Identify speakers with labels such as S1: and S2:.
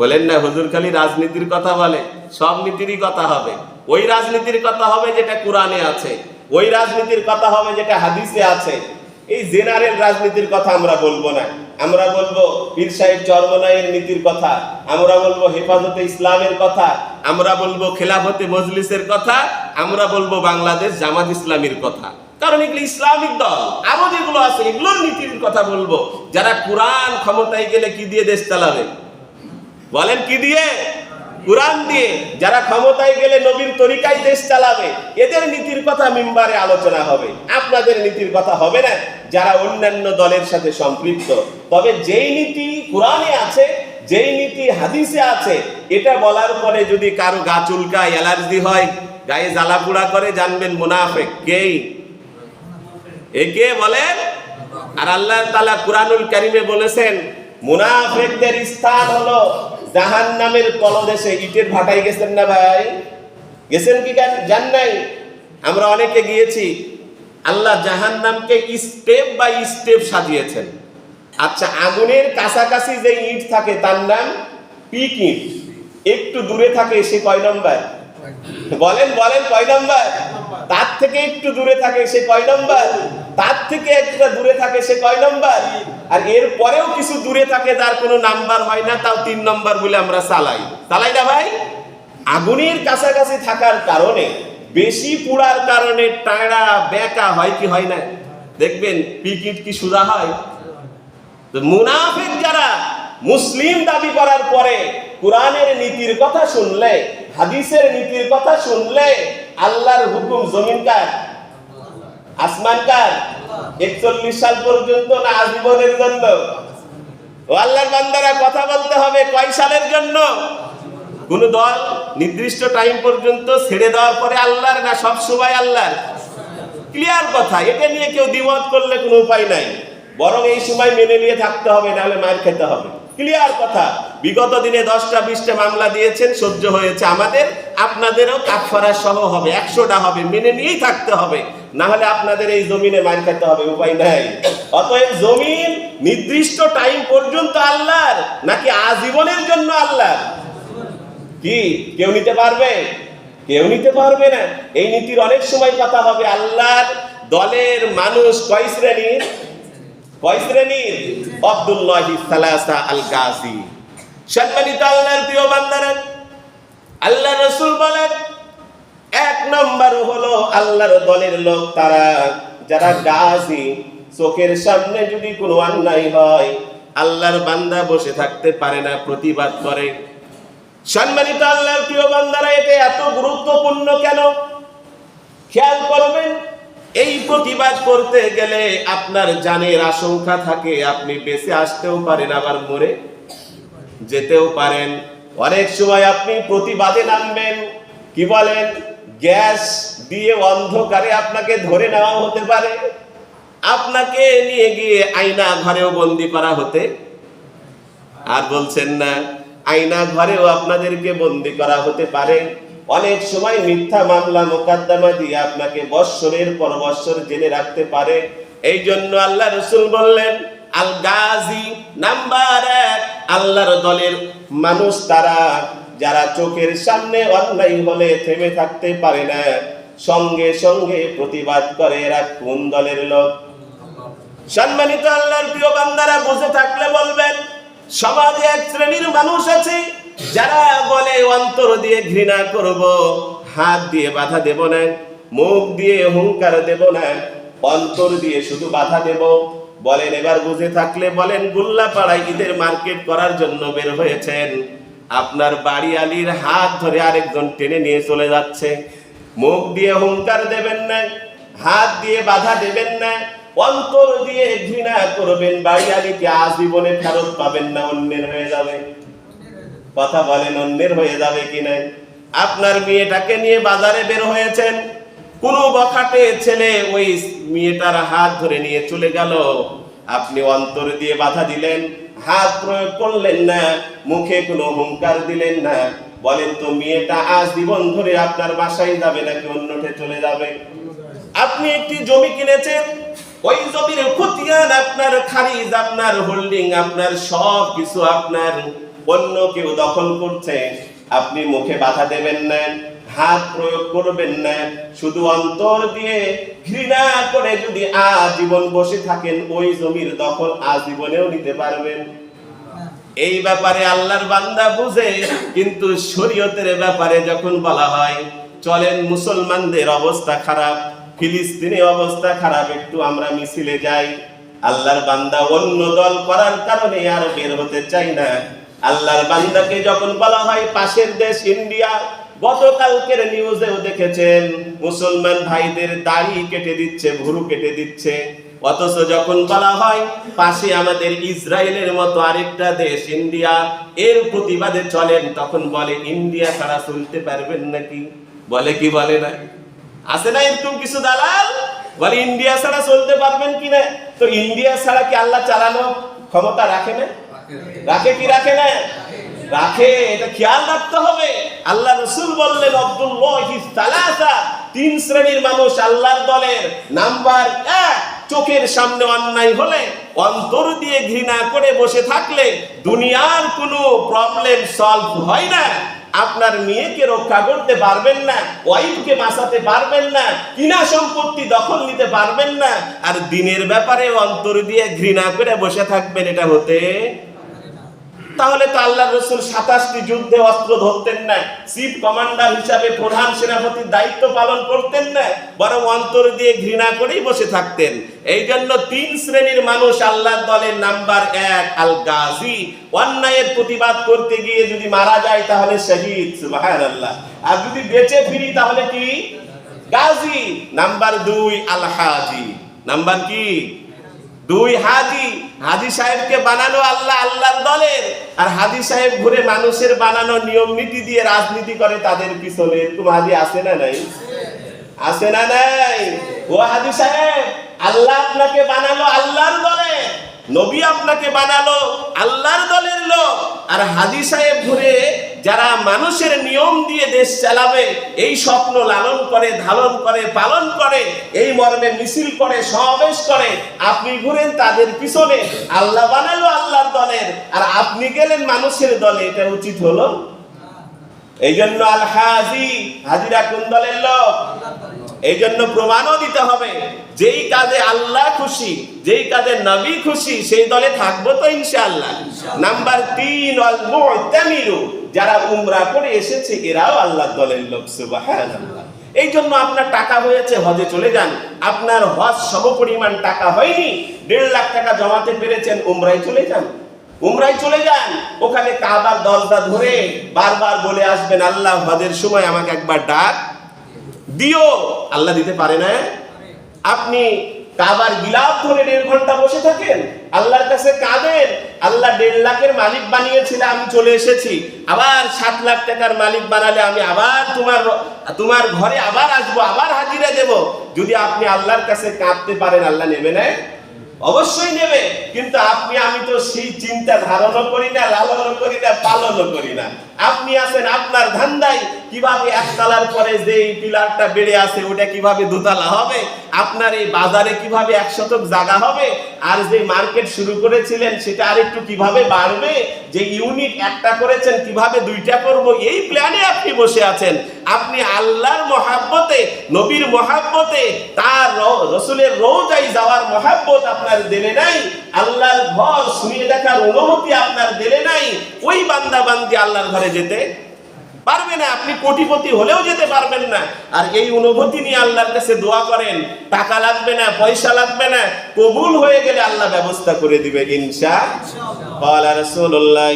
S1: বলেন না, হুজুর খালি রাজনীতির কথা বলে, সব নীতিরই কথা হবে। ওই রাজনীতির কথা হবে যেটা কোরআনে আছে, ওই রাজনীতির কথা হবে যেটা হাদিসে আছে। এই জেনারেল রাজনীতির কথা আমরা বলব না। আমরা বলব পীর সাহেব চরমনাইয়ের নীতির কথা, আমরা বলব হেফাজতে ইসলামের কথা, আমরা বলব খেলাফতে মজলিসের কথা, আমরা বলব বাংলাদেশ জামাত ইসলামের কথা। কারণ এগুলো ইসলামিক দল। আরও যেগুলো আছে, এগুলোর নীতির কথা বলব। যারা কোরআন ক্ষমতায় গেলে কি দিয়ে দেশ চালাবে? বলেন কি দিয়ে? কোরআন দিয়ে। যারা ক্ষমতায় গেলে নবীর তরিকায় দেশ চালাবে, এদের নীতির কথা মিম্বারে আলোচনা হবে। আপনাদের নীতির কথা হবে না, যারা অন্যান্য দলের সাথে সম্পৃক্ত। তবে যেই নীতি কোরআনে আছে, যেই নীতি হাদিসে আছে, এটা বলার পরে যদি কারও গা চুলকায়, অ্যালার্জি হয়, গায়ে জ্বালা পোড়া করে, জানবেন মুনাফেক। কেই? একে বলেন? আর আল্লাহ তালা কুরআনুল কারিমে বলেছেন, মুনাফেকদের স্থান হলো জাহান নামের তলদেশে ইটের ভাটাই গেছেন না ভাই? গেছেন কি যান নাই? আমরা অনেকে গিয়েছি, আল্লাহ জাহান নামকে স্টেপ বাই স্টেপ সাজিয়েছেন। আচ্ছা আগুনের কাছাকাছি যে ইট থাকে, তার নাম পিক ইট। একটু দূরে থাকে, সে কয় নম্বর? বলেন বলেন, কয় নম্বর? তার থেকে একটু দূরে থাকে সে কয় নম্বর? তার থেকে একটা দূরে থাকে সে কয় নম্বর? আর এর পরেও কিছু দূরে থাকে যার কোনো নাম্বার হয় না, তাও তিন নম্বর বলে আমরা চালাই। চালাই না ভাই? আগুনের কাছাকাছি থাকার কারণে, বেশি পুড়ার কারণে টাড়া বেকা হয় কি হয় না? দেখবেন, পিকিট কি সুদা হয়? মুনাফিক যারা মুসলিম দাবি করার পরে কোরআনের নীতির কথা শুনলে, হাদিসের নীতির কথা শুনলে আল্লাহর হুকুম জমিন কার? আসমান কার? একচল্লিশ সাল পর্যন্ত না আজীবনের জন্য? ও আল্লাহর বান্দারা কথা বলতে হবে কয় সালের জন্য? কোন দল নির্দিষ্ট টাইম পর্যন্ত ছেড়ে দেওয়ার পরে আল্লাহর না সব সময় আল্লাহর? ক্লিয়ার কথা, এটা নিয়ে কেউ দ্বিমত করলে কোনো উপায় নাই। বরং এই সময় মেনে নিয়ে থাকতে হবে, নাহলে মার খেতে হবে। ক্লিয়ার কথা? বিগত দিনে দশটা, বিশটা মামলা দিয়েছেন, সহ্য হয়েছে আমাদের, আপনাদেরও কাঠফারা সহ হবে, একশোটা হবে, মেনে নিয়েই থাকতে হবে। না হলে আপনাদের এই জমিনে মার খেতে হবে, উপায় নাই। অতএব জমিন নির্দিষ্ট টাইম পর্যন্ত আল্লাহর, নাকি আজীবনের জন্য আল্লাহর? কি? কেউ নিতে পারবে? কেউ নিতে পারবে না। এই নীতির অনেক সময় কথা হবে, আল্লাহর দলের মানুষ কয় শ্রেণির? কয় শ্রেণির? আব্দুল্লাহ সালাসা আল গাজী সম্মানিত আল্লাহর প্রিয় বান্দারা, আল্লাহ রসুল বলেন, এক নম্বর হলো আল্লাহর দলের লোক তারা, যারা গাজী, চোখের সামনে যদি কোনো অন্যায় হয়, আল্লাহর বান্দা বসে থাকতে পারে না, প্রতিবাদ করে। সম্মানিত আল্লাহর প্রিয় বান্দারা এটা এত গুরুত্বপূর্ণ কেন? খেয়াল করবেন এই প্রতিবাদ করতে গেলে আপনার জানের আশঙ্কা থাকে, আপনি বেঁচে আসতেও পারেন, আবার মরে যেতেও পারেন। অনেক সময় আপনি প্রতিবাদে নামবেন, কি বলেন? গ্যাস দিয়ে অন্ধকারে আপনাকে ধরে নেওয়া হতে পারে। আপনাকে নিয়ে গিয়ে আয়না ঘরেও বন্দি করা হতে আর বলছেন না, আয়না ঘরেও আপনাদেরকে বন্দি করা হতে পারে। অনেক সময় মিথ্যা মামলা মোকদ্দমা দিয়ে আপনাকে বৎসরের পর বৎসর জেনে রাখতে পারে। এই জন্য আল্লাহ রসুল বললেন আল গাজী নাম্বার এক, আল্লাহর দলের মানুষ তারা, যারা চোখের সামনে অন্যায় হলে থেমে থাকতে পারে না, সঙ্গে সঙ্গে প্রতিবাদ করে এরা কোন দলের লোক? সম্মানিত আল্লাহর প্রিয় বান্দারা বসে থাকলে বলবেন, সমাজে এক শ্রেণির মানুষ আছে যারা বলে অন্তর দিয়ে ঘৃণা করব, হাত দিয়ে বাধা দেব না, মুখ দিয়ে হুঙ্কার দেব না, অন্তর দিয়ে শুধু বাধা দেব। বলেন, এবার বুঝে থাকলে বলেন গুল্লা পাড়ায় ঈদের মার্কেট করার জন্য বের হয়েছেন। আপনার বাড়ি আলির হাত ধরে আরেকজন টেনে নিয়ে চলে যাচ্ছে। মুখ দিয়ে হুঙ্কার দেবেন না, হাত দিয়ে বাধা দেবেন না, অন্তর দিয়ে ঘৃণা করবেন বাড়ি আলিকে আজীবনে ফেরত পাবেন না, অন্যের হয়ে যাবে। কথা বলেন, অন্যের হয়ে যাবে কি নাই? আপনার মেয়েটাকে নিয়ে বাজারে বের হয়েছেন। কোন বখাটে ছেলে ওই মেয়েটার হাত ধরে নিয়ে চলে গেল। আপনি অন্তর দিয়ে বাধা দিলেন, হাত প্রয়োগ করলেন না, মুখে কোনো হুঙ্কার দিলেন না। বলেন তো, মেয়েটা আজ জীবন ধরে আপনার বাসায় যাবে নাকি অন্যঠে চলে যাবে? আপনি একটি জমি কিনেছেন, ওই জমির খতিয়ান আপনার খারিজ, আপনার হোল্ডিং, আপনার সব কিছু আপনার অন্য কেউ দখল করছে, আপনি মুখে বাধা দেবেন না, হাত প্রয়োগ করবেন না, শুধু অন্তর দিয়ে ঘৃণা করে যদি আজীবন বসে থাকেন, ওই জমির দখল আজীবনেও নিতে পারবেন। এই ব্যাপারে আল্লাহর বান্দা বুঝে, কিন্তু শরীয়তের ব্যাপারে যখন বলা হয়, চলেন মুসলমানদের অবস্থা খারাপ, ফিলিস্তিনি অবস্থা খারাপ, একটু আমরা মিছিলে যাই। আল্লাহর বান্দা অন্য দল করার কারণে আর বের হতে চাই না। আল্লাহর বান্দাকে যখন বলা হয়, পাশের দেশ ইন্ডিয়া, গতকালকের নিউজেও দেখেছেন, মুসলমান ভাইদের দাড়ি কেটে দিচ্ছে, ভুরু কেটে দিচ্ছে। অথচ যখন বলা হয়, পাশে আমাদের ইসরায়েলের মতো আরেকটা দেশ, ইন্ডিয়া, এর প্রতিবাদে চলেন, তখন বলে, ইন্ডিয়া ছাড়া চলতে পারবেন নাকি? বলে কি বলে না? আছে না এরকম কিছু দালাল? বলে, ইন্ডিয়া ছাড়া চলতে পারবেন কি না? তো ইন্ডিয়া ছাড়া কি আল্লাহ চালানো ক্ষমতা রাখে না? রাখে কি রাখে না? রাখে, এটা খেয়াল রাখতে হবে। আল্লাহ রসুল বললেন, আব্দুল্লাহি তিন শ্রেণির মানুষ আল্লাহর দলের। নাম্বার এক, চোখের সামনে অন্যায় হলে, অন্তর দিয়ে ঘৃণা করে বসে থাকলে দুনিয়ার কোনো প্রবলেম সলভ হয় না। আপনার মেয়েকে রক্ষা করতে পারবেন না ওয়াইফকে বাঁচাতে পারবেন না, কিনা সম্পত্তি দখল নিতে পারবেন না, আর দিনের ব্যাপারে অন্তর দিয়ে ঘৃণা করে বসে থাকবেন, এটা হতে তাহলে তো আল্লাহ রসুল সাতাশটি যুদ্ধে অস্ত্র ধরতেন না। চিফ কমান্ডার হিসাবে প্রধান সেনাপতির দায়িত্ব পালন করতেন না, বরং অন্তর দিয়ে ঘৃণা করেই বসে থাকতেন। এই জন্য তিন শ্রেণির মানুষ আল্লাহর দলের নাম্বার এক আল গাজী অন্যায়ের প্রতিবাদ করতে গিয়ে যদি মারা যায় তাহলে শহীদ সুবাহান আল্লাহ আর যদি বেঁচে ফিরি তাহলে কি? গাজী। নাম্বার দুই আল হাজি নাম্বার কি? দুই হাজি হাজি সাহেবকে বানানো আল্লাহ, আল্লাহর দলের। আর হাজি সাহেব ঘুরে মানুষের বানানো নিয়ম, নীতি দিয়ে রাজনীতি করে তাদের পিছনে। এরকম হাজি আছে না নাই? আছে না নাই? ও হাজি সাহেব, আল্লাহ আপনাকে বানালো আল্লাহর দলে। নবী আপনাকে বানালো আল্লাহর দলের লোক। আর হাজি সাহেব ঘুরে যারা মানুষের নিয়ম দিয়ে দেশ চালাবে, এই স্বপ্ন লালন করে, ধারণ করে, পালন করে, এই মর্মে মিছিল করে, সমাবেশ করে, আপনি ঘুরেন তাদের পিছনে, আল্লাহ বানালো আল্লাহর দলের, আর আপনি গেলেন মানুষের দলে, এটা উচিত হলো? এই জন্য আল হাজি, হাজিরা কোন দলের লোক? এই জন্য প্রমাণও দিতে হবে, যেই কাজে আল্লাহ খুশি, যেই কাজে নবী খুশি, সেই দলে থাকব তো ইনশাআল্লাহ। নাম্বার তিন অল যারা উমরা করে এসেছে, এরাও আল্লাহ দলের লোক এই জন্য আপনার টাকা হয়েছে, হজে চলে যান। আপনার হজ সমপরিমাণ টাকা হয়নি, দেড় লাখ টাকা জমাতে পেরেছেন, উমরায় চলে যান। উমরায় চলে যান, ওখানে কাবার দরজা ধরে বারবার বলে আসবেন, আল্লাহ, হজের সময় আমাকে একবার ডাক। দিও, আল্লাহ দিতে পারে না। আপনি কাবার গিলাপ ধরে দেড় ঘণ্টা বসে থাকেন, আল্লাহর কাছে কাঁদেন, আল্লাহ দেড় লাখের মালিক বানিয়েছিল, আমি চলে এসেছি। আবার সাত লাখ টাকার মালিক বানালে আমি আবার তোমার তোমার ঘরে আবার আসব, আবার হাজিরা দেব। যদি আপনি আল্লাহর কাছে কাঁদতে পারেন, আল্লাহ নেবে না? অবশ্যই নেবে। কিন্তু আপনি, আমি তো সেই চিন্তা ধারণও করি না, লালনও করি না, পালনও করি না। আপনি আছেন আপনার ধান্দায়। কীভাবে একতলার পরে যে পিলারটা বেড়ে আছে, ওটা কীভাবে দোতলা হবে? আপনার এই বাজারে কীভাবে এক শতক জায়গা হবে? আর যে মার্কেট শুরু করেছিলেন, সেটা আরেকটু কীভাবে বাড়বে? যে ইউনিট একটা করেছেন, কীভাবে দুইটা করব? এই প্ল্যানে আপনি বসে আছেন। আপনি আল্লাহর মহাব্বতে, নবীর মহাব্বতে, তার রসুলের রোজাই যাওয়ার মহাব্বত আপনার দিলে নাই। আল্লাহর ঘর দেখার অনুমতি আপনার দিলে নাই, ওই বান্দা বান্দি আল্লাহর ঘরে যেতে পারবে না। আপনি কোটিপতি হলেও যেতে পারবেন না। আর এই অনুভূতি নিয়ে আল্লাহর কাছে দোয়া করেন, টাকা লাগবে না, পয়সা লাগবে না, কবুল হয়ে গেলে আল্লাহ ব্যবস্থা করে দিবে ইনশা। আল্লাহ রাসূলুল্লাহ